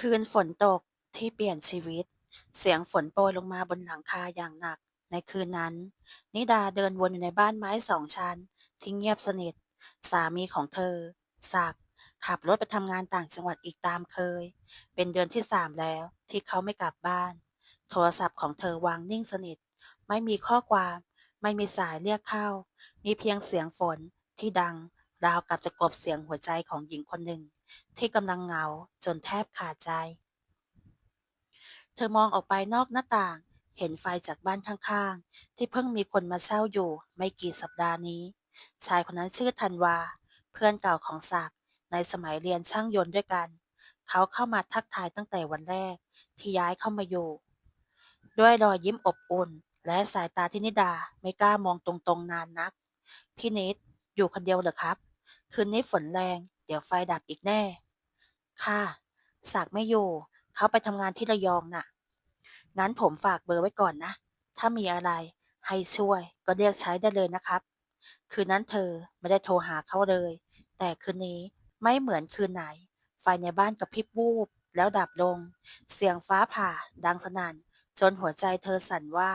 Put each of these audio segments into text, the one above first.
คืนฝนตกที่เปลี่ยนชีวิต เสียงฝนโปรยลงมาบนหลังคาอย่างหนัก ในคืนนั้น นิดาเดินวนอยู่ในบ้านไม้สองชั้น ที่เงียบสนิท สามีของเธอ ศักดิ์ขับรถไปทำงานต่างจังหวัดอีกตามเคย เป็นเดือนที่สามแล้วที่เขาไม่กลับบ้าน โทรศัพท์ของเธอวางนิ่งสนิท ไม่มีข้อความ ไม่มีสายเรียกเข้า มีเพียงเสียงฝนที่ดัง ราวกับจะกบเสียงหัวใจของหญิงคนหนึ่ง ที่กำลังเหงาจนแทบขาดใจ เธอมองออกไปนอกหน้าต่าง เห็นไฟจากบ้านข้างๆ ที่เพิ่งมีคนมาเช่าอยู่ไม่กี่สัปดาห์นี้ ชายคนนั้นชื่อธันวา เพื่อนเก่าของศักดิ์ในสมัยเรียนช่างยนต์ด้วยกัน เขาเข้ามาทักทายตั้งแต่วันแรกที่ย้ายเข้ามาอยู่ ด้วยรอยยิ้มอบอุ่น และสายตาที่นิดาไม่กล้ามองตรงๆนานนัก พี่นิดอยู่คนเดียวเหรอครับ คืนนี้ฝนแรง เดี๋ยวไฟดับอีกแน่ ค่ะศักไม่อยู่ เขาไปทำงานที่ระยองน่ะ งั้นผมฝากเบอร์ไว้ก่อนนะ ถ้ามีอะไรให้ช่วยก็เรียกใช้ได้เลยนะครับ คืนนั้นเธอไม่ได้โทรหาเขาเลย แต่คืนนี้ไม่เหมือนคืนไหน ไฟในบ้านกระพริบวูบแล้วดับลง เสียงฟ้าผ่า ดังสนั่น จนหัวใจเธอสั่นว่า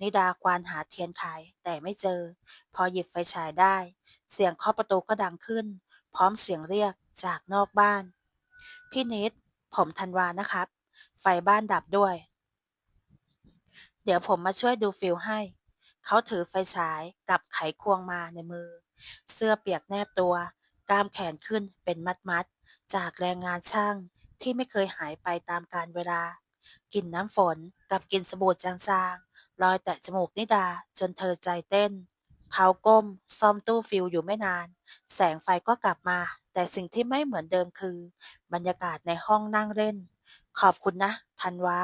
นิดาควานหาเทียนไขแต่ไม่เจอ พอหยิบไฟฉายได้ เสียงเคาะประตูก็ดังขึ้น พร้อมเสียงเรียกจากนอกบ้าน พี่นิด ผมธันวานะครับ ไฟบ้านดับด้วย เดี๋ยวผมมาช่วยดูฟิลให้ เขาถือไฟฉายกับไขควงมาในมือ เสื้อเปียกแนบตัว กล้ามแขนขึ้นเป็นมัดมัดๆ จากแรงงานช่างที่ไม่เคยหายไปตามกาลเวลา กลิ่นน้ำฝนกับกลิ่นสบู่จางๆ ลอยแตะจมูกนิดาจนเธอใจเต้น เขาก้มซ่อมตู้ฟิลอยู่ไม่นาน แสงไฟก็กลับมา แต่สิ่งที่ไม่เหมือนเดิมคือ บรรยากาศในห้องนั่งเล่น ขอบคุณนะธันวา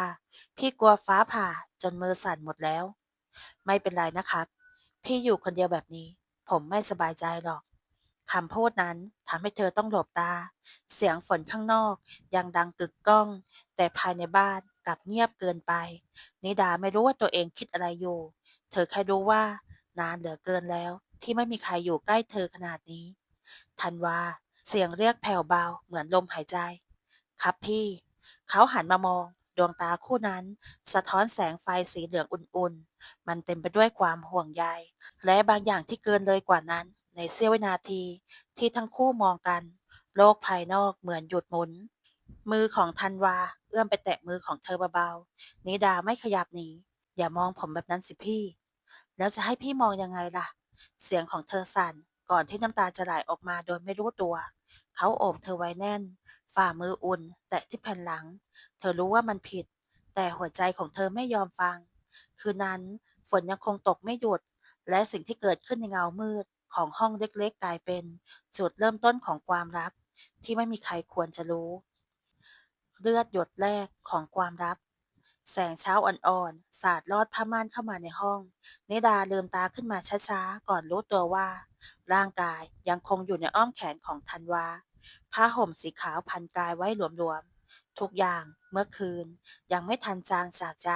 พี่กลัวฟ้าผ่าจนมือสั่นหมดแล้ว ไม่เป็นไรนะครับ พี่อยู่คนเดียวแบบนี้ ผมไม่สบายใจหรอกคำพูดนั้นทำให้เธอต้องหลบตา เสียงฝนข้างนอกยังดังกึกก้อง แต่ภายในบ้านกลับเงียบเกินไป นิดาไม่รู้ว่าตัวเองคิดอะไรอยู่ เธอแค่รู้ว่านานเหลือเกินแล้ว ที่ไม่มีใครอยู่ใกล้เธอขนาดนี้ธันวา เสียงเรียกแผ่วเบาเหมือนลมหายใจ ครับพี่ เขาหันมามอง ดวงตาคู่นั้น สะท้อนแสงไฟสีเหลืองอุ่นๆ มันเต็มไปด้วยความห่วงใย และบางอย่างที่เกินเลยกว่านั้น ในเสี้ยววินาทีที่ทั้งคู่มองกัน โลกภายนอกเหมือนหยุดหมุน มือของธันวา เอื้อมไปแตะมือของเธอเบาๆนิดาไม่ขยับหนีอย่ามองผมแบบนั้นสิพี่ แล้วจะให้พี่มองยังไงล่ะ เสียงของเธอสั่นก่อนที่น้ำตาจะไหลออกมาโดยไม่รู้ตัว เขาโอบเธอไว้แน่น ฝ่ามืออุ่น แตะที่แผ่นหลัง เธอรู้ว่ามันผิด แต่หัวใจของเธอไม่ยอมฟัง คืนนั้นฝนยังคงตกไม่หยุด และสิ่งที่เกิดขึ้นในเงามืดของห้องเล็กๆ กลายเป็น จุดเริ่มต้นของความลับ ที่ไม่มีใครควรจะรู้ เลือดหยดแรกของความลับ แสงเช้าอ่อนๆ สาดลอดผ้าม่านเข้ามาในห้อง เนดาลืมตาขึ้นมาช้าๆ ก่อนรู้ตัวว่า ร่างกายยังคงอยู่ในอ้อมแขนของธันวา ผ้าห่มสีขาวพันกายไว้หลวมๆ ทุกอย่างเมื่อคืน ยังไม่ทันจางจากใจ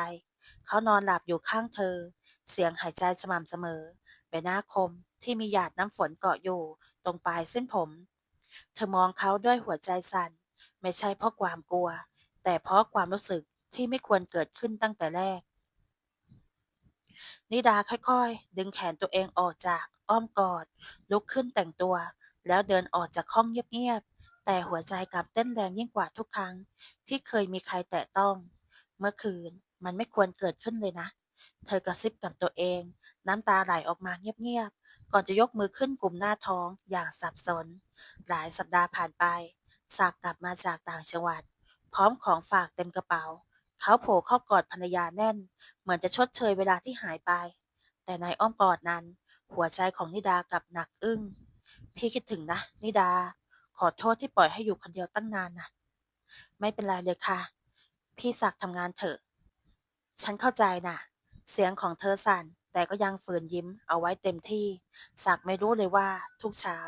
เขานอนหลับอยู่ข้างเธอ เสียงหายใจสม่ำเสมอ ใบหน้าคมที่มีหยาดน้ำฝนเกาะอยู่ ตรงปลายเส้นผม เธอมองเขาด้วยหัวใจสั่น ไม่ใช่เพราะความกลัว แต่เพราะความรู้สึก ที่ไม่ควรเกิดขึ้นตั้งแต่แรก นิดาค่อยๆ ดึงแขนตัวเองออกจากอ้อมกอด ลุกขึ้นแต่งตัว แล้วเดินออกจากห้องเงียบๆ แต่หัวใจกลับเต้นแรงยิ่งกว่าทุกครั้ง ที่เคยมีใครแตะต้อง เมื่อคืนมันไม่ควรเกิดขึ้นเลยนะ เธอกระซิบกับตัวเอง น้ำตาไหลออกมาเงียบๆ ก่อนจะยกมือขึ้นกลุ่มหน้าท้องอย่างสับสน หลายสัปดาห์ผ่านไปศักดิ์กลับมาจากต่างจังหวัด พร้อมของฝากเต็มกระเป๋า เขาโผล่เข้ากอดภรรยาแน่น เหมือนจะชดเชยเวลาที่หายไป แต่ในอ้อมกอดนั้น หัวใจของนิดากลับหนักอึ้ง พี่คิดถึงนะ นิดา ขอโทษที่ปล่อยให้อยู่คนเดียวตั้งนานนะไม่เป็นไรเลยค่ะ พี่ศักด์ทำงานเถอะ ฉันเข้าใจนะเสียงของเธอสั่น แต่ก็ยังฝืนยิ้มเอาไว้เต็มที่ ศักด์ไม่รู้เลยว่า ทุกเช้า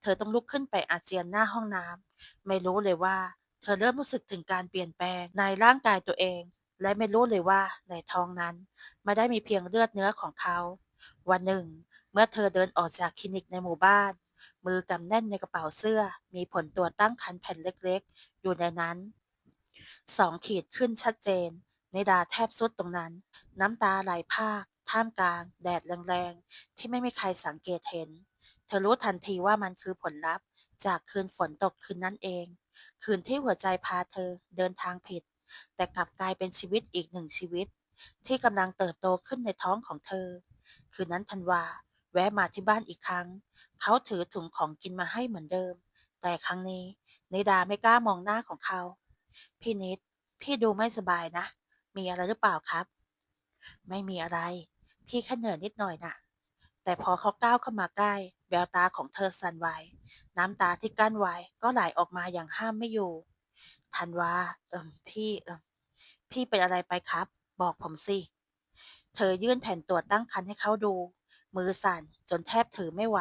เธอต้องลุกขึ้นไปอาเจียนหน้าห้องน้ำไม่รู้เลยว่า เธอเริ่มรู้สึกถึงการเปลี่ยนแปลงในร่างกายตัวเอง และไม่รู้เลยว่าในท้องนั้นไม่ได้มีเพียงเลือดเนื้อของเขา วันหนึ่ง เมื่อเธอเดินออกจากคลินิกในหมู่บ้าน มือกำแน่นในกระเป๋าเสื้อ มีผลตรวจตั้งครรภ์แผ่นเล็กๆ อยู่ในนั้นสองขีดขึ้นชัดเจนนิดาแทบสุดตรงนั้น น้ำตาไหลพากท่ามกลาง แดดแรงๆ ที่ไม่มีใครสังเกตเห็น เธอรู้ทันทีว่ามันคือผลลัพธ์ จากคืนฝนตกคืนนั้นเอง คืนที่หัวใจพาเธอเดินทางผิด แต่กลับกลายเป็นชีวิตอีกหนึ่งชีวิต ที่กำลังเติบโตขึ้นในท้องของเธอ คืนนั้นธันวา แวะมาที่บ้านอีกครั้ง เขาถือถุงของกินมาให้เหมือนเดิม แต่ครั้งนี้นิดาไม่กล้ามองหน้าของเขา พี่นิด พี่ดูไม่สบายนะ มีอะไรหรือเปล่าครับ ไม่มีอะไร พี่แค่เหนื่อยนิดหน่อยน่ะ แต่พอเขาก้าวเข้ามาใกล้ แววตาของเธอสั่นไหวน้ำตาที่กั้นไว้ก็ไหลออกมาอย่างห้ามไม่อยู่ธันวาเอิมพี่เอิมพี่เป็นอะไรไปครับ บอกผมสิ เธอยื่นแผ่นตรวจตั้งครรภ์ให้เขาดู มือสั่นจนแทบถือไม่ไหว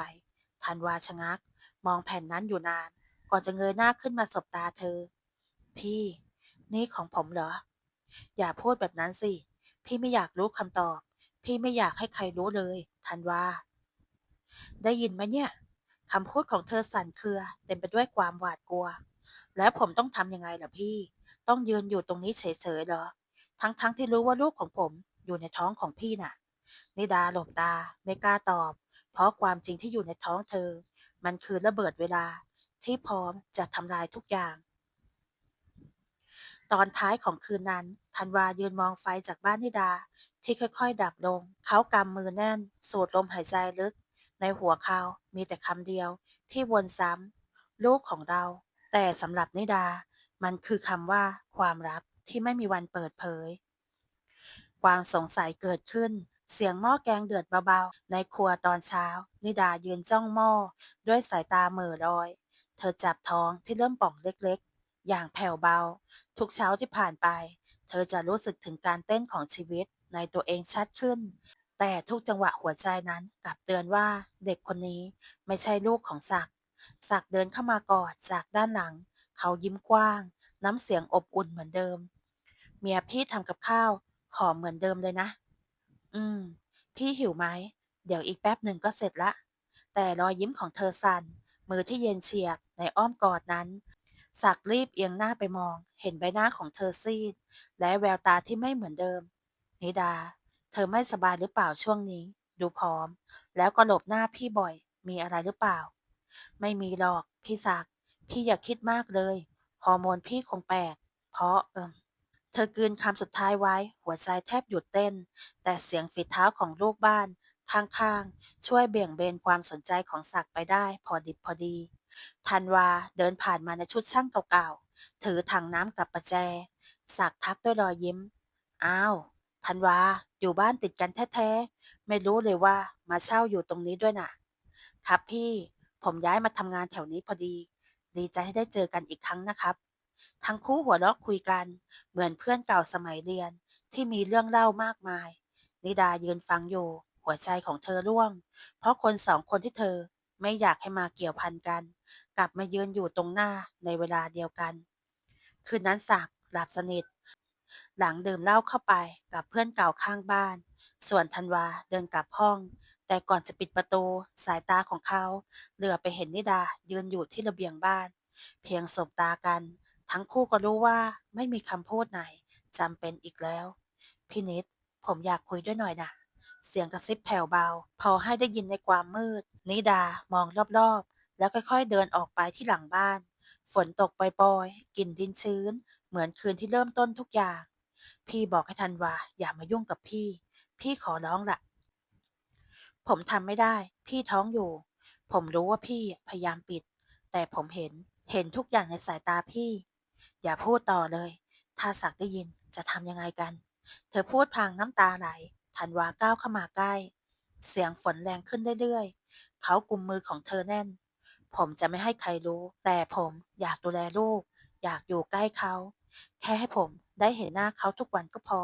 ธันวาชะงัก มองแผ่นนั้นอยู่นาน ก่อนจะเงยหน้าขึ้นมาสบตาเธอ พี่ นี่ของผมเหรอ อย่าพูดแบบนั้นสิ พี่ไม่อยากรู้คำตอบ พี่ไม่อยากให้ใครรู้เลย ธันวา ได้ยินไหมเนี่ยคำพูดของเธอสั่นเครือ เต็มไปด้วยความหวาดกลัว แล้วผมต้องทำยังไงล่ะพี่ ต้องยืนอยู่ตรงนี้เฉยๆเหรอ ทั้งๆทที่รู้ว่าลูกของผมอยู่ในท้องของพี่น่ะ นิดาหลบตาไม่กล้าตอบ เพราะความจริงที่อยู่ในท้องเธอ มันคือระเบิดเวลาที่พร้อมจะทำลายทุกอย่าง ตอนท้ายของคืนนั้นธันวายืนมองไฟจากบ้านนิดา ที่ค่อยๆ ดับลง เขากำมือแน่น สูดลมหายใจลึก ในหัวเขามีแต่คำเดียว ที่วนซ้ำลูกของเรา แต่สำหรับนิดา มันคือคำว่า ความลับที่ไม่มีวันเปิดเผย ความสงสัยเกิดขึ้น เสียงหม้อแกงเดือดเบาๆ ในครัวตอนเช้า นิดายืนจ้องหม้อ ด้วยสายตาเหม่อลอย เธอจับท้องที่เริ่มป่องเล็กๆ อย่างแผ่วเบา ทุกเช้าที่ผ่านไป เธอจะรู้สึกถึงการเต้นของชีวิต ในตัวเองชัดขึ้น แต่ทุกจังหวะหัวใจนั้นกลับเตือนว่าเด็กคนนี้ไม่ใช่ลูกของศักดิ์ศักดิ์เดินเข้ามากอดจากด้านหลัง เขายิ้มกว้าง น้ำเสียงอบอุ่นเหมือนเดิม เมียพี่ทำกับข้าวหอมเหมือนเดิมเลยนะ อืม พี่หิวไหม เดี๋ยวอีกแป๊บหนึ่งก็เสร็จละ แต่รอยยิ้มของเธอสั่น มือที่เย็นเฉียบในอ้อมกอดนั้นศักดิ์รีบเอียงหน้าไปมอง เห็นใบหน้าของเธอซีด และแววตาที่ไม่เหมือนเดิม นิดา เธอไม่สบายหรือเปล่าช่วงนี้ ดูพร้อม แล้วก็หลบหน้าพี่บ่อย มีอะไรหรือเปล่า ไม่มีหรอก พี่ศักดิ์พี่อย่าคิดมากเลย ฮอร์โมนพี่คงแปลก เพราะเออเธอกลืนคำสุดท้ายไว้ หัวใจแทบหยุดเต้น แต่เสียงฝีเท้าของลูกบ้าน ข้างๆ ช่วยเบี่ยงเบนความสนใจของศักดิ์ไปได้ พอดิบพอดีธันวาเดินผ่านมาในชุดช่างเก่าๆ ถือถังน้ำกับประแจ ศักดิ์ทักด้วยรอยยิ้ม อ้าว ธันวาอยู่บ้านติดกันแท้ๆ ไม่รู้เลยว่ามาเช่าอยู่ตรงนี้ด้วยน่ะ ครับพี่ผมย้ายมาทำงานแถวนี้พอดี ดีใจที่ได้เจอกันอีกครั้งนะครับ ทั้งคู่หัวเราะคุยกัน เหมือนเพื่อนเก่าสมัยเรียนที่มีเรื่องเล่ามากมาย นิดายืนฟังอยู่ หัวใจของเธอร่วง เพราะคนสองคนที่เธอไม่อยากให้มาเกี่ยวพันกัน กลับมายืนอยู่ตรงหน้าในเวลาเดียวกัน คืนนั้นศักดิ์หลับสนิท หลังดื่มเหล้าเข้าไปกับเพื่อนเก่าข้างบ้าน ส่วนธันวาเดินกลับห้อง แต่ก่อนจะปิดประตูสายตาของเขาเหลือไปเห็นนิดายืนอยู่ที่ระเบียงบ้าน เพียงสบตากัน ทั้งคู่ก็รู้ว่าไม่มีคำพูดไหนจำเป็นอีกแล้ว พี่นิดผมอยากคุยด้วยหน่อยนะเสียงกระซิบแผ่วเบา พอให้ได้ยินในความมืด นิดามองรอบๆ แล้วค่อยๆเดินออกไปที่หลังบ้าน ฝนตกปล่อยๆกลิ่นดินชื้น เหมือนคืนที่เริ่มต้นทุกอย่าง พี่บอกให้ธันวาอย่ามายุ่งกับพี่ พี่ขอร้องละผมทำไม่ได้ พี่ท้องอยู่ ผมรู้ว่าพี่พยายามปิด แต่ผมเห็นเห็นทุกอย่างในสายตาพี่ อย่าพูดต่อเลย ถ้าศักได้ยินจะทำยังไงกัน เธอพูดพางน้ำตาไหลธันวาก้าวเข้ามาใกล้ เสียงฝนแรงขึ้นเรื่อยๆ เขากุมมือของเธอแน่น ผมจะไม่ให้ใครรู้ แต่ผมอยากดูแลลูก อยากอยู่ใกล้เขา แค่ให้ผม ได้เห็นหน้าเขาทุกวันก็พอ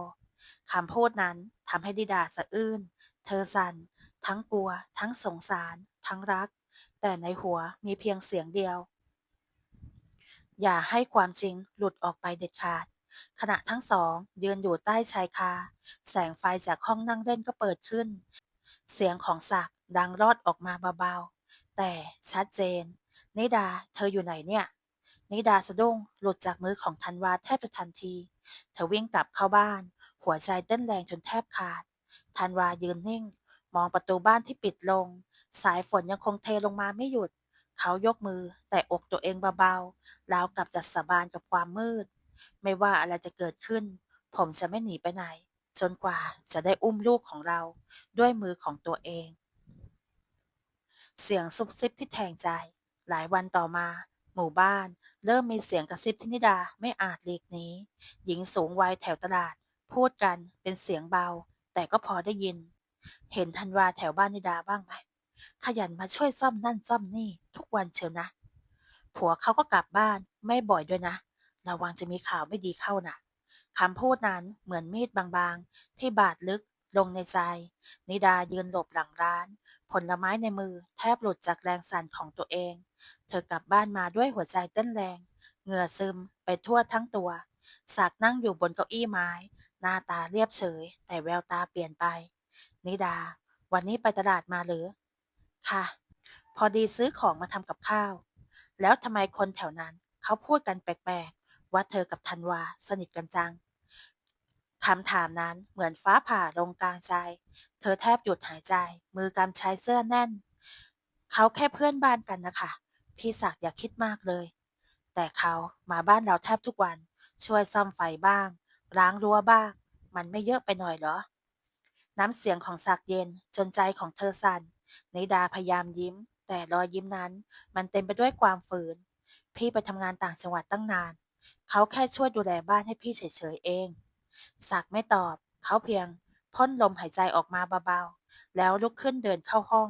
คำพูดนั้นทำให้ดิดาสะอื้น เธอสั่น ทั้งกลัว ทั้งสงสาร ทั้งรัก แต่ในหัวมีเพียงเสียงเดียว อย่าให้ความจริงหลุดออกไปเด็ดขาด ขณะทั้งสองยืนอยู่ใต้ชายคา แสงไฟจากห้องนั่งเล่นก็เปิดขึ้น เสียงของศักดังรอดออกมาเบาๆ แต่ชัดเจนนิดา เธออยู่ไหนเนี่ย นิดาสะดุ้งหลุดจากมือของธันวาแทบจะทันที เธอวิ่งกลับเข้าบ้าน หัวใจเต้นแรงจนแทบขาด ธันวายืนนิ่ง มองประตูบ้านที่ปิดลง สายฝนยังคงเทลงมาไม่หยุด เขายกมือ แต่อกตัวเองเบาๆราวกับจะสาบานกับความมืด ไม่ว่าอะไรจะเกิดขึ้น ผมจะไม่หนีไปไหน จนกว่าจะได้อุ้มลูกของเรา ด้วยมือของตัวเอง เสียงซุบซิบที่แทงใจ หลายวันต่อมา หมู่บ้าน เริ่มมีเสียงกระซิบที่นิดาไม่อาจหลีกหนีหญิงสูงวัยแถวตลาด พูดกันเป็นเสียงเบา แต่ก็พอได้ยิน เห็นธันวาแถวบ้านนิดาบ้างไหมขยันมาช่วยซ่อมนั่นซ่อมนี่ ทุกวันเชียวนะ ผัวเขาก็กลับบ้านไม่บ่อยด้วยนะ ระวังจะมีข่าวไม่ดีเข้านะคำพูดนั้นเหมือนมีดบางๆ ที่บาดลึกลงในใจ นิดายืนหลบหลังร้าน ผลไม้ในมือแทบหลุดจากแรงสั่นของตัวเอง เธอกลับบ้านมาด้วยหัวใจเต้นแรง เหงื่อซึมไปทั่วทั้งตัวศักนั่งอยู่บนเก้าอี้ไม้ หน้าตาเรียบเฉย แต่แววตาเปลี่ยนไป นิดา วันนี้ไปตลาดมาหรือ ค่ะ พอดีซื้อของมาทำกับข้าว แล้วทำไมคนแถวนั้นเขาพูดกันแปลกๆ ว่าเธอกับธันวาสนิทกันจังคำถามนั้นเหมือนฟ้าผ่าลงกลางใจ เธอแทบหยุดหายใจ มือกำชายเสื้อแน่น เขาแค่เพื่อนบ้านกันนะคะ พี่ศักดิ์อย่าคิดมากเลย แต่เขามาบ้านเราแทบทุกวัน ช่วยซ่อมไฟบ้าง ล้างรั้วบ้าง มันไม่เยอะไปหน่อยเหรอ น้ำเสียงของศักดิ์เย็นจนใจของเธอสั่นนิดาพยายามยิ้ม แต่รอยยิ้มนั้น มันเต็มไปด้วยความฝืน พี่ไปทำงานต่างจังหวัดตั้งนาน เขาแค่ช่วยดูแลบ้านให้พี่เฉยๆเอง ศักดิ์ไม่ตอบ เขาเพียงพ่นลมหายใจออกมาเบาๆ แล้วลุกขึ้นเดินเข้าห้อง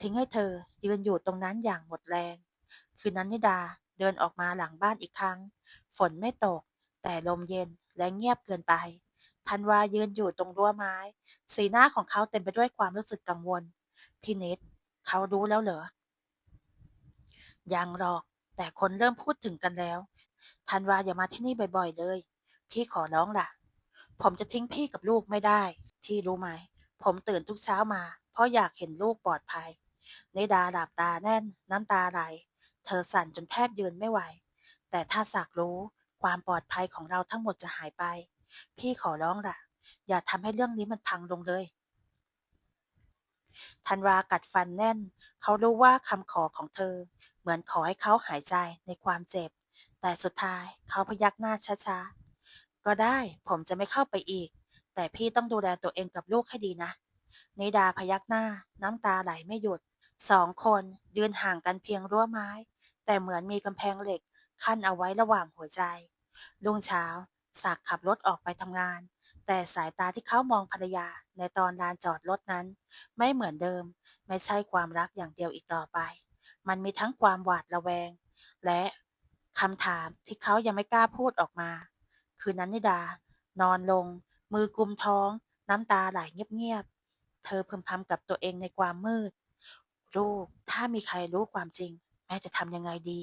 ทิ้งให้เธอยืนอยู่ตรงนั้นอย่างหมดแรง คืนนั้นนิดาเดินออกมาหลังบ้านอีกครั้ง ฝนไม่ตก แต่ลมเย็นและเงียบเกินไปธันวายืนอยู่ตรงรั้วไม้ สีหน้าของเขาเต็มไปด้วยความรู้สึกกังวล พี่นิด เขารู้แล้วเหรอ ยังหรอก แต่คนเริ่มพูดถึงกันแล้วธันวาอย่ามาที่นี่บ่อย ๆ เลย พี่ขอร้องล่ะ ผมจะทิ้งพี่กับลูกไม่ได้ พี่รู้ไหม ผมตื่นทุกเช้ามา เพราะอยากเห็นลูกปลอดภัยนิดาหลับตาแน่นน้ำตาไหล เธอสั่นจนแทบยืนไม่ไหว แต่ถ้าสักรู้ความปลอดภัยของเราทั้งหมดจะหายไป พี่ขอร้องล่ะ อย่าทำให้เรื่องนี้มันพังลงเลยธันวากัดฟันแน่น เขารู้ว่าคำขอของเธอ เหมือนขอให้เขาหายใจในความเจ็บ แต่สุดท้ายเขาพยักหน้าช้าๆ ก็ได้ผมจะไม่เข้าไปอีก แต่พี่ต้องดูแลตัวเองกับลูกให้ดีนะ นิดาพยักหน้า น้ำตาไหลไม่หยุด สองคนยืนห่างกันเพียงรั้วไม้ แต่เหมือนมีกำแพงเหล็กขั้นเอาไว้ระหว่างหัวใจ รุ่งเช้าศักขับรถออกไปทำงาน แต่สายตาที่เขามองภรรยาในตอนลานจอดรถนั้น ไม่เหมือนเดิม ไม่ใช่ความรักอย่างเดียวอีกต่อไป มันมีทั้งความหวาดระแวง และคำถามที่เขายังไม่กล้าพูดออกมา คืนนั้นนิดา นอนลง มือกุมท้อง น้ำตาไหลเงียบๆ เธอพึมพำกับตัวเองในความมืด ลูก ถ้ามีใครรู้ความจริง แม่จะทำยังไงดี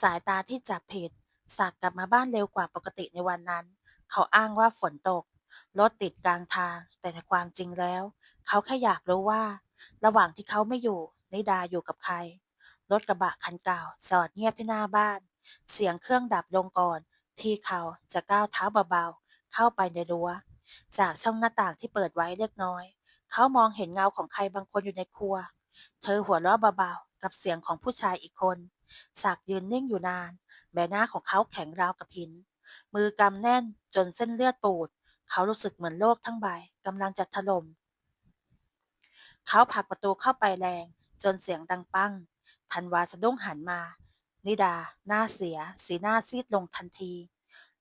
สายตาที่จับผิดศักกลับมาบ้านเร็วกว่าปกติในวันนั้น เขาอ้างว่าฝนตก รถติดกลางทาง แต่ในความจริงแล้ว เขาแค่อยากรู้ว่า ระหว่างที่เขาไม่อยู่นิดาอยู่กับใคร รถกระบะคันเก่าจอดเงียบที่หน้าบ้าน เสียงเครื่องดับลงก่อน ที่เขาจะก้าวเท้าเบาๆ เข้าไปในรั้ว จากช่องหน้าต่างที่เปิดไว้เล็กน้อย เขามองเห็นเงาของใครบางคนอยู่ในครัว เธอหัวเราะเบาๆ กับเสียงของผู้ชายอีกคนศักยืนนิ่งอยู่นาน ใบหน้าของเขาแข็งราวกับหิน มือกำแน่นจนเส้นเลือดปูด เขารู้สึกเหมือนโลกทั้งใบกำลังจะถล่ม เขาผลักประตูเข้าไปแรง จนเสียงดังปัง ธันวาสะดุ้งหันมา นิดา หน้าเสีย สีหน้าซีดลงทันที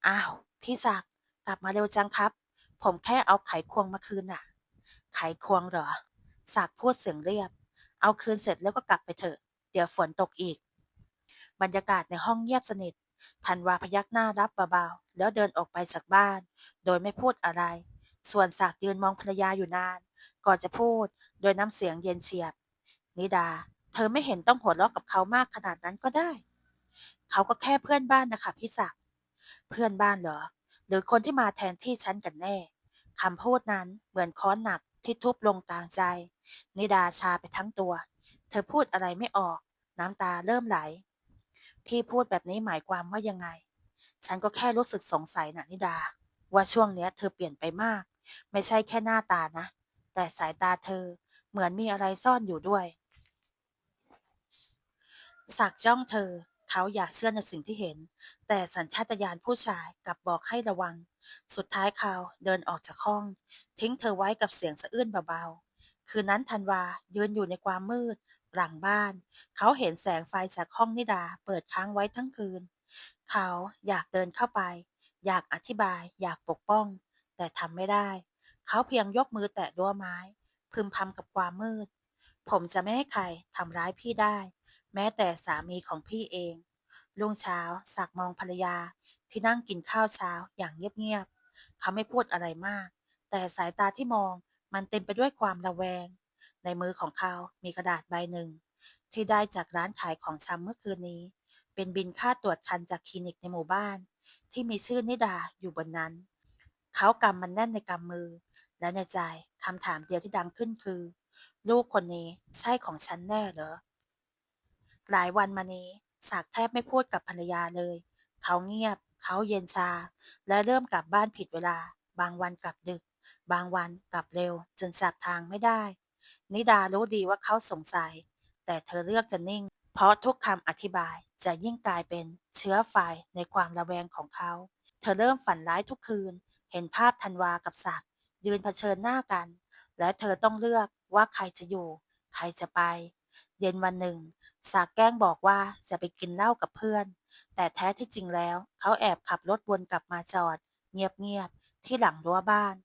อ้าว พี่ศักกลับมาเร็วจังครับ ผมแค่เอาไขควงมาคืนน่ะ ไขควงเหรอศักพูดเสียงเรียบ เอาคืนเสร็จแล้วก็กลับไปเถอะ เดี๋ยวฝนตกอีก บรรยากาศในห้องเงียบสนิทธันวาพยักหน้ารับเบาๆแล้วเดินออกไปจากบ้าน โดยไม่พูดอะไร ส่วนศักดิ์ยืนมองภรรยาอยู่นาน ก่อนจะพูดโดยน้ำเสียงเย็นเฉียบ นิดา เธอไม่เห็นต้องหัวเราะกับเขามากขนาดนั้นก็ได้ เขาก็แค่เพื่อนบ้านนะคะพี่ศักดิ์เพื่อนบ้านเหรอ หรือคนที่มาแทนที่ฉันกันแน่คำพูดนั้นเหมือนค้อนหนักที่ทุบลงกลางใจ นิดาชาไปทั้งตัว เธอพูดอะไรไม่ออก น้ำตาเริ่มไหล พี่พูดแบบนี้หมายความว่ายังไง ฉันก็แค่รู้สึกสงสัยนะนิดา ว่าช่วงเนี้ย เธอเปลี่ยนไปมาก ไม่ใช่แค่หน้าตานะ แต่สายตาเธอเหมือนมีอะไรซ่อนอยู่ด้วยสักจ้องเธอ เขาอยากเชื่อในสิ่งที่เห็น แต่สัญชาตญาณผู้ชายกลับบอกให้ระวัง สุดท้ายเขาเดินออกจากห้อง ทิ้งเธอไว้กับเสียงสะอื้นเบาๆ คืนนั้นธันวายืนอยู่ในความมืด หลังบ้าน เขาเห็นแสงไฟจากห้องนิดาเปิดค้างไว้ทั้งคืน เขาอยากเดินเข้าไป อยากอธิบาย อยากปกป้อง แต่ทำไม่ได้ เขาเพียงยกมือแตะรั้วไม้ พึมพำกับความมืด ผมจะไม่ให้ใครทำร้ายพี่ได้ แม้แต่สามีของพี่เองรุ่งเช้าสักมองภรรยาที่นั่งกินข้าวเช้าอย่างเงียบๆเขาไม่พูดอะไรมาก แต่สายตาที่มอง มันเต็มไปด้วยความระแวง ในมือของเขามีกระดาษใบหนึ่ง ที่ได้จากร้านขายของชำเมื่อคืนนี้ เป็นบินค่าตรวจคันจากคลินิกในหมู่บ้าน ที่มีชื่อนิดาอยู่บนนั้น เขากำมันแน่นในกำมือ และในใจคำถามเดียวที่ดังขึ้นคือ ลูกคนนี้ใช่ของฉันแน่เหรอ หลายวันมานี้ศักดิ์แทบไม่พูดกับภรรยาเลย เขาเงียบ เขาเย็นชา และเริ่มกลับบ้านผิดเวลา บางวันกลับดึก บางวันกลับเร็วจนจับทางไม่ได้ นิดารู้ดีว่าเขาสงสัย แต่เธอเลือกจะนิ่ง เพราะทุกคำอธิบายจะยิ่งกลายเป็นเชื้อไฟในความระแวงของเขา เธอเริ่มฝันร้ายทุกคืน เห็นภาพธันวากับศักยืนเผชิญหน้ากัน และเธอต้องเลือกว่าใครจะอยู่ ใครจะไป เย็นวันหนึ่งสากแกล้งบอกว่าจะไปกินเหล้ากับเพื่อน แต่แท้ที่จริงแล้ว เขาแอบขับรถวนกลับมาจอด เงียบๆที่หลังรั้วบ้าน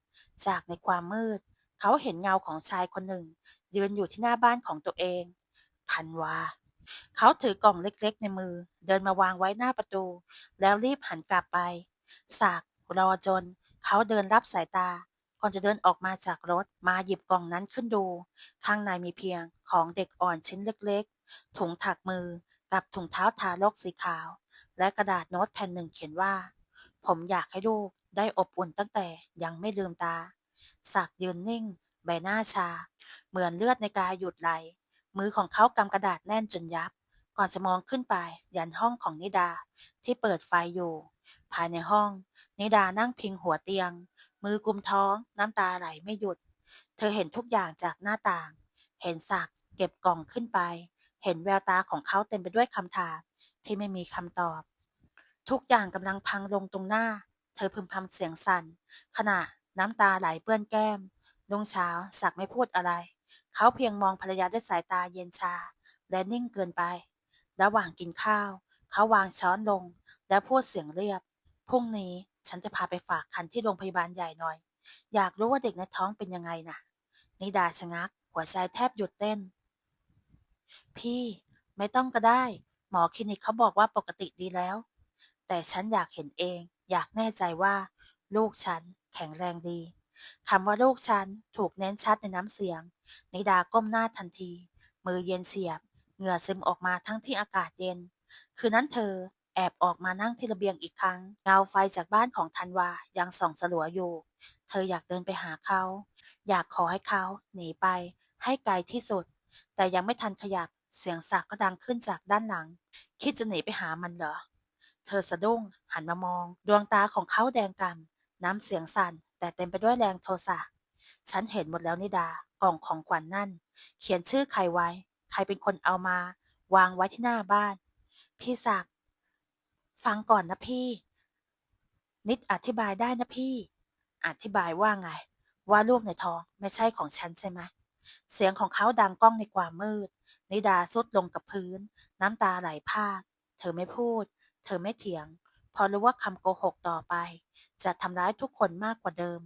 จากในความมืด เขาเห็นเงาของชายคนหนึ่ง ยืนอยู่ที่หน้าบ้านของตัวเองธันวา เขาถือกล่องเล็กๆในมือ เดินมาวางไว้หน้าประตู แล้วรีบหันกลับไปสากรอจน เขาเดินรับสายตา ก่อนจะเดินออกมาจากรถมาหยิบกล่องนั้นขึ้นดู ข้างในมีเพียงของเด็กอ่อนชิ้นเล็กๆ ถุงถักมือกับถุงเท้าทารกสีขาว และกระดาษโน้ตแผ่นหนึ่งเขียนว่า ผมอยากให้ลูกได้อบอุ่นตั้งแต่ยังไม่ลืมตาสักยืนนิ่ง ใบหน้าชา เหมือนเลือดในกายหยุดไหล มือของเขากำกระดาษแน่นจนยับ ก่อนจะมองขึ้นไป ยันห้องของนิดาที่เปิดไฟอยู่ ภายในห้อง นิดานั่งพิงหัวเตียง มือกุมท้อง น้ำตาไหลไม่หยุด เธอเห็นทุกอย่างจากหน้าต่าง เห็นศักเก็บกล่องขึ้นไป เห็นแววตาของเขาเต็มไปด้วยคำถามที่ไม่มีคำตอบ ทุกอย่างกำลังพังลงตรงหน้า เธอพึมพำเสียงสั่นขณะน้ำตาไหลเปื้อนแก้มรุ่งเช้าศักไม่พูดอะไร เขาเพียงมองภรรยาด้วยสายตาเย็นชา และนิ่งเกินไป ระหว่างกินข้าว เขาวางช้อนลง แล้วพูดเสียงเรียบพรุ่งนี้ฉันจะพาไปฝากคันที่โรงพยาบาลใหญ่หน่อย อยากรู้ว่าเด็กในท้องเป็นยังไงน่ะ นิดาชะงัก หัวใจแทบหยุดเต้น พี่ไม่ต้องก็ได้ หมอคลินิกเขาบอกว่าปกติดีแล้ว แต่ฉันอยากเห็นเอง อยากแน่ใจว่า ลูกฉันแข็งแรงดีคำว่าลูกฉันถูกเน้นชัดในน้ำเสียง นิดาก้มหน้าทันที มือเย็นเสียบ เหงื่อซึมออกมาทั้งที่อากาศเย็น คืนนั้นเธอแอบออกมานั่งที่ระเบียงอีกครั้ง เงาไฟจากบ้านของธันวายังส่องสลัวอยู่ เธออยากเดินไปหาเขา อยากขอให้เขาหนีไป ให้ไกลที่สุด แต่ยังไม่ทันขยับ เสียงสักก็ดังขึ้นจากด้านหลัง คิดจะหนีไปหามันเหรอ เธอสะดุ้ง หันมามอง ดวงตาของเขาแดงกำน้ำเสียงสั่น แต่เต็มไปด้วยแรงโทสะ ฉันเห็นหมดแล้วนิดากล่องของขวัญนนั่น เขียนชื่อใครไว้ ใครเป็นคนเอามา วางไว้ที่หน้าบ้าน พี่ศักดิ์ฟังก่อนนะพี่ นิดอธิบายได้นะพี่ อธิบายว่าไง ว่าลูกในท้องไม่ใช่ของฉันใช่ไหมเสียงของเขาดังก้องในความมืด นิดาสุดลงกับพื้น น้ำตาไหลพาก เธอไม่พูด เธอไม่เถียงเพอรู้ว่าคำโกหกต่อไป จะทำร้ายทุกคนมากกว่าเดิม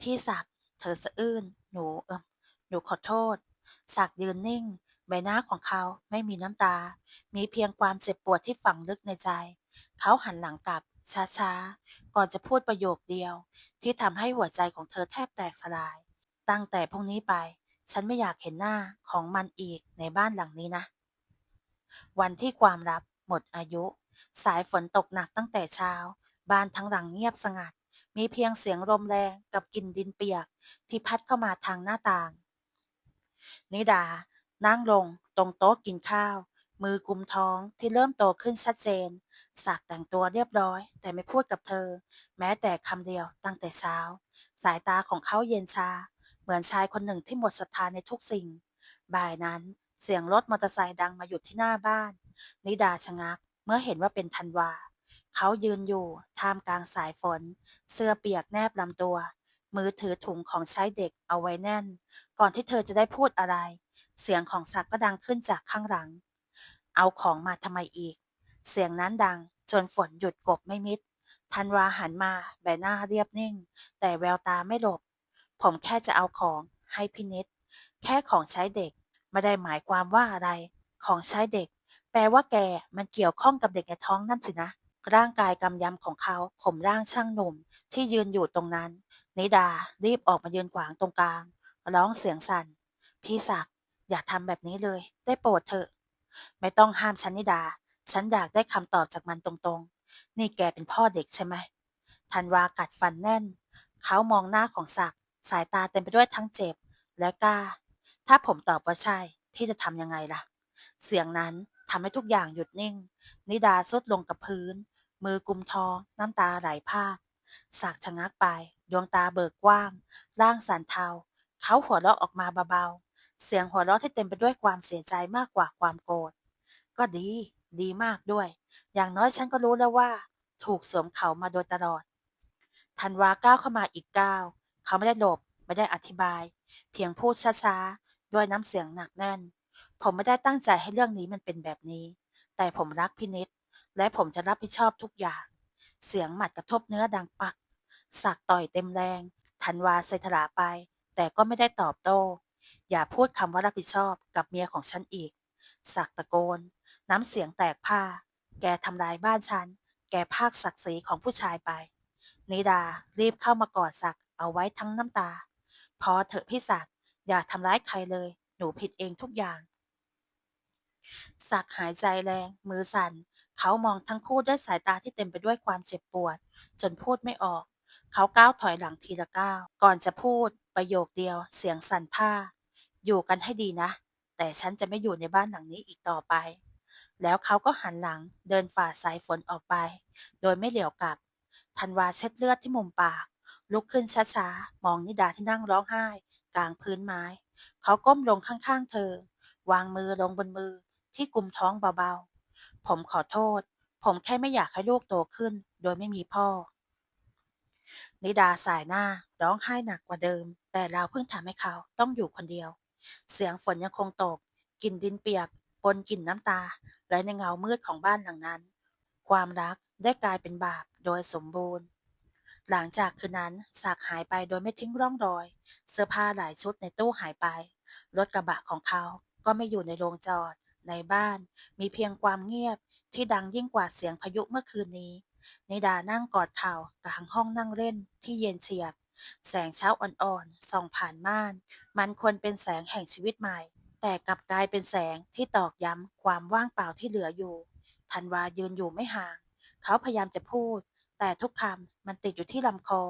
พี่ศักดิ์เธอสะอื้น หนูเออหนูขอโทษ ศักดิ์ยืนนิ่ง ใบหน้าของเขาไม่มีน้ำตา มีเพียงความเจ็บปวดที่ฝังลึกในใจ เขาหันหลังกลับ ช้าๆ ก่อนจะพูดประโยคเดียว ที่ทำให้หัวใจของเธอแทบแตกสลาย ตั้งแต่พรุ่งนี้ไป ฉันไม่อยากเห็นหน้าของมันอีกในบ้านหลังนี้นะวันที่ความลับ มดอายุ สายฝนตกหนักตั้งแต่เช้า บ้านทั้งหลังเงียบสงัด มีเพียงเสียงลมแรงกับกลิ่นดินเปียก ที่พัดเข้ามาทางหน้าต่าง นิดา นั่งลง ตรงโต๊ะกินข้าว มือกุมท้องที่เริ่มโตขึ้นชัดเจนสักแต่งตัวเรียบร้อย แต่ไม่พูดกับเธอ แม้แต่คำเดียวตั้งแต่เช้า สายตาของเขาเย็นชา เหมือนชายคนหนึ่งที่หมดศรัทธาในทุกสิ่ง บ่ายนั้น เสียงรถมอเตอร์ไซค์ดังมาหยุดที่หน้าบ้าน นิดาชะงัก เมื่อเห็นว่าเป็นธันวา เขายืนอยู่ ท่ามกลางสายฝน เสื้อเปียกแนบลำตัว มือถือถุงของใช้เด็กเอาไว้แน่น ก่อนที่เธอจะได้พูดอะไร เสียงของศักก็ดังขึ้นจากข้างหลัง เอาของมาทำไมอีก เสียงนั้นดัง จนฝนหยุดกบไม่มิดธันวาหันมาใบหน้าเรียบนิ่ง แต่แววตาไม่หลบ ผมแค่จะเอาของให้พินิษแค่ของใช้เด็ก ไม่ได้หมายความว่าอะไร ของใช้เด็ก แปลว่าแกมันเกี่ยวข้องกับเด็กในท้องนั่นสินะ ร่างกายกำยำของเขาข่มร่างช่างหนุ่ม ที่ยืนอยู่ตรงนั้น นิดา รีบออกมายืนขวางตรงกลาง ร้องเสียงสั่น พี่ศักดิ์อย่าทำแบบนี้เลย ได้โปรดเถอะ ไม่ต้องห้ามฉันนิดา ฉันอยากได้คำตอบจากมันตรงๆ นี่แกเป็นพ่อเด็กใช่ไหมธันวากัดฟันแน่น เขามองหน้าของศักดิ์สายตาเต็มไปด้วยทั้งเจ็บและกล้า ถ้าผมตอบว่าใช่ พี่จะทำยังไงล่ะ เสียงนั้นทำให้ทุกอย่างหยุดนิ่ง นิดาสุดลงกับพื้น มือกุมท้องน้ำตาไหลพากศักชะงักไป ดวงตาเบิกกว้าง ร่างสั่นเทา เขาหัวเราะออกมาเบาๆ เสียงหัวเราะที่เต็มไปด้วยความเสียใจมากกว่าความโกรธ ก็ดี ดีมากด้วย อย่างน้อยฉันก็รู้แล้วว่า ถูกสวมเขามาโดยตลอด ธันวาก้าวเข้ามาอีกก้าว เขาไม่ได้หลบ ไม่ได้อธิบาย เพียงพูดช้าๆ ด้วยน้ำเสียงหนักแน่น ผมไม่ได้ตั้งใจให้เรื่องนี้มันเป็นแบบนี้ แต่ผมรักพินิษและผมจะรับผิดชอบทุกอย่าง เสียงหมัดกระทบเนื้อดังปัก สักต่อยเต็มแรงธันวาใส่ถลาไป แต่ก็ไม่ได้ตอบโต้ อย่าพูดคำว่ารับผิดชอบกับเมียของฉันอีก สักตะโกน น้ำเสียงแตกผ้า แกทำลายบ้านฉัน แกพากศักดิ์ศรีของผู้ชายไป นิดารีบเข้ามากอดศักเอาไว้ทั้งน้ำตา พอเถอะพี่ศัก อย่าทำร้ายใครเลย หนูผิดเองทุกอย่างศักดิ์หายใจแรง มือสั่น เขามองทั้งคู่ด้วยสายตาที่เต็มไปด้วยความเจ็บปวด จนพูดไม่ออก เขาก้าวถอยหลังทีละก้าว ก่อนจะพูด ประโยคเดียว เสียงสั่นผ้า อยู่กันให้ดีนะ แต่ฉันจะไม่อยู่ในบ้านหลังนี้อีกต่อไป แล้วเขาก็หันหลัง เดินฝ่าสายฝนออกไป โดยไม่เหลียวกลับ ธันวาเช็ดเลือดที่มุมปากลุกขึ้นช้าๆ มองนิดาที่นั่งร้องไห้ กลางพื้นไม้ เขาก้มลงข้างๆ เธอ วางมือลงบนมือที่กุมท้องเบาๆ ผมขอโทษ ผมแค่ไม่อยากให้ลูกโตขึ้น โดยไม่มีพ่อ นิดาสายหน้าร้องไห้หนักกว่าเดิม แต่เราเพิ่งทำให้เขาต้องอยู่คนเดียว เสียงฝนยังคงตกกลิ่นดินเปียกปนกลิ่นน้ำตาและในเงามืดของบ้านหลังนั้น ความรักได้กลายเป็นบาปโดยสมบูรณ์ หลังจากคืนนั้นศักดิ์หายไปโดยไม่ทิ้งร่องรอย เสื้อผ้าหลายชุดในตู้หายไป รถกระบะของเขาก็ไม่อยู่ในโรงจอด ในบ้าน มีเพียงความเงียบที่ดังยิ่งกว่าเสียงพายุเมื่อคืนนี้นิดานั่งกอดเข่ากลางห้องนั่งเล่นที่เย็นเฉียบ แสงเช้าอ่อนๆส่องผ่านม่าน มันควรเป็นแสงแห่งชีวิตใหม่ แต่กลับกลายเป็นแสงที่ตอกย้ำความว่างเปล่าที่เหลืออยู่ธันวายืนอยู่ไม่ห่าง เขาพยายามจะพูด แต่ทุกคำมันติดอยู่ที่ลำคอ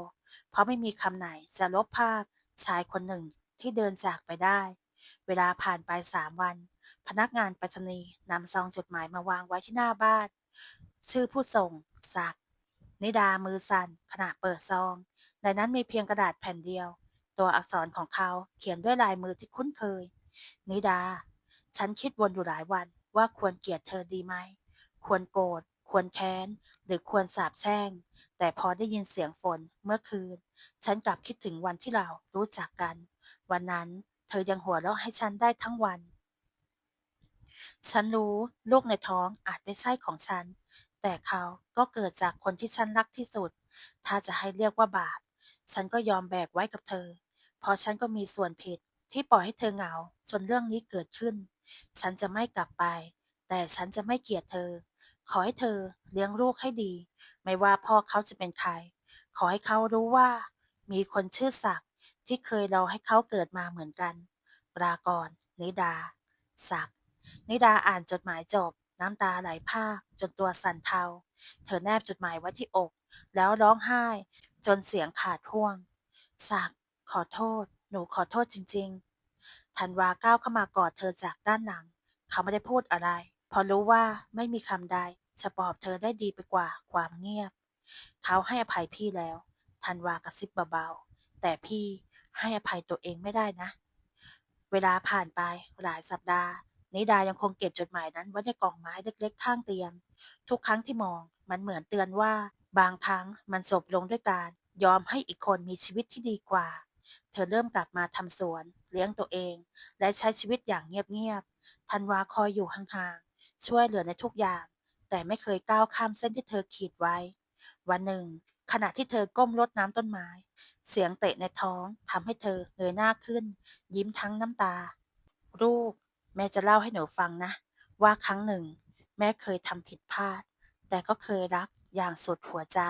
เพราะไม่มีคำไหนจะลบภาพชายคนหนึ่งที่เดินจากไปได้ เวลาผ่านไปสามวัน พนักงานไปรษณีย์นำซองจดหมายมาวางไว้ที่หน้าบ้าน ชื่อผู้ส่งศักนิดามือสั่นขณะเปิดซอง ในนั้นมีเพียงกระดาษแผ่นเดียว ตัวอักษรของเขาเขียนด้วยลายมือที่คุ้นเคย นิดา ฉันคิดวนอยู่หลายวันว่าควรเกลียดเธอดีไหม ควรโกรธ ควรแค้น หรือควรสาบแช่ง แต่พอได้ยินเสียงฝนเมื่อคืน ฉันกลับคิดถึงวันที่เรารู้จักกัน วันนั้นเธอยังหัวเราะให้ฉันได้ทั้งวัน ฉันรู้ลูกในท้องอาจไม่ใช่ของฉัน แต่เขาก็เกิดจากคนที่ฉันรักที่สุด ถ้าจะให้เรียกว่าบาป ฉันก็ยอมแบกไว้กับเธอ เพราะฉันก็มีส่วนผิดที่ปล่อยให้เธอเหงาจนเรื่องนี้เกิดขึ้น ฉันจะไม่กลับไป แต่ฉันจะไม่เกลียดเธอ ขอให้เธอเลี้ยงลูกให้ดี ไม่ว่าพ่อเขาจะเป็นใคร ขอให้เขารู้ว่า มีคนชื่อศักดิ์ที่เคยรอให้เขาเกิดมาเหมือนกัน ปรากรนิดา ศักดิ์นิดาอ่านจดหมายจบ น้ำตาไหลพากจนตัวสั่นเทา เธอแนบจดหมายไว้ที่อก แล้วร้องไห้ จนเสียงขาดพ่วง ศักดิ์ขอโทษ หนูขอโทษจริง ๆ ธันวาก้าวเข้ามากอดเธอจากด้านหลัง เขาไม่ได้พูดอะไร พอรู้ว่าไม่มีคำใดจะปลอบเธอได้ดีไปกว่าความเงียบ เขาให้อภัยพี่แล้ว ธันวากระซิบเบาๆ แต่พี่ให้อภัยตัวเองไม่ได้นะ เวลาผ่านไปหลายสัปดาห์ นิดายังคงเก็บจดหมายนั้นไว้ในกล่องไม้เล็กๆ ข้างเตียง ทุกครั้งที่มองมันเหมือนเตือนว่า บางครั้งมันจบลงด้วยการยอมให้อีกคนมีชีวิตที่ดีกว่า เธอเริ่มกลับมาทำสวน เลี้ยงตัวเอง และใช้ชีวิตอย่างเงียบๆธันวาคอยอยู่ห่างๆ ช่วยเหลือในทุกอย่าง แต่ไม่เคยก้าวข้ามเส้นที่เธอขีดไว้ วันหนึ่ง ขณะที่เธอก้มรดน้ำต้นไม้ เสียงเตะในท้องทำให้เธอเงยหน้าขึ้น ยิ้มทั้งน้ำตา ลูก แม่จะเล่าให้หนูฟังนะ ว่าครั้งหนึ่ง แม่เคยทำผิดพลาด แต่ก็เคยรักอย่างสุดหัวใจ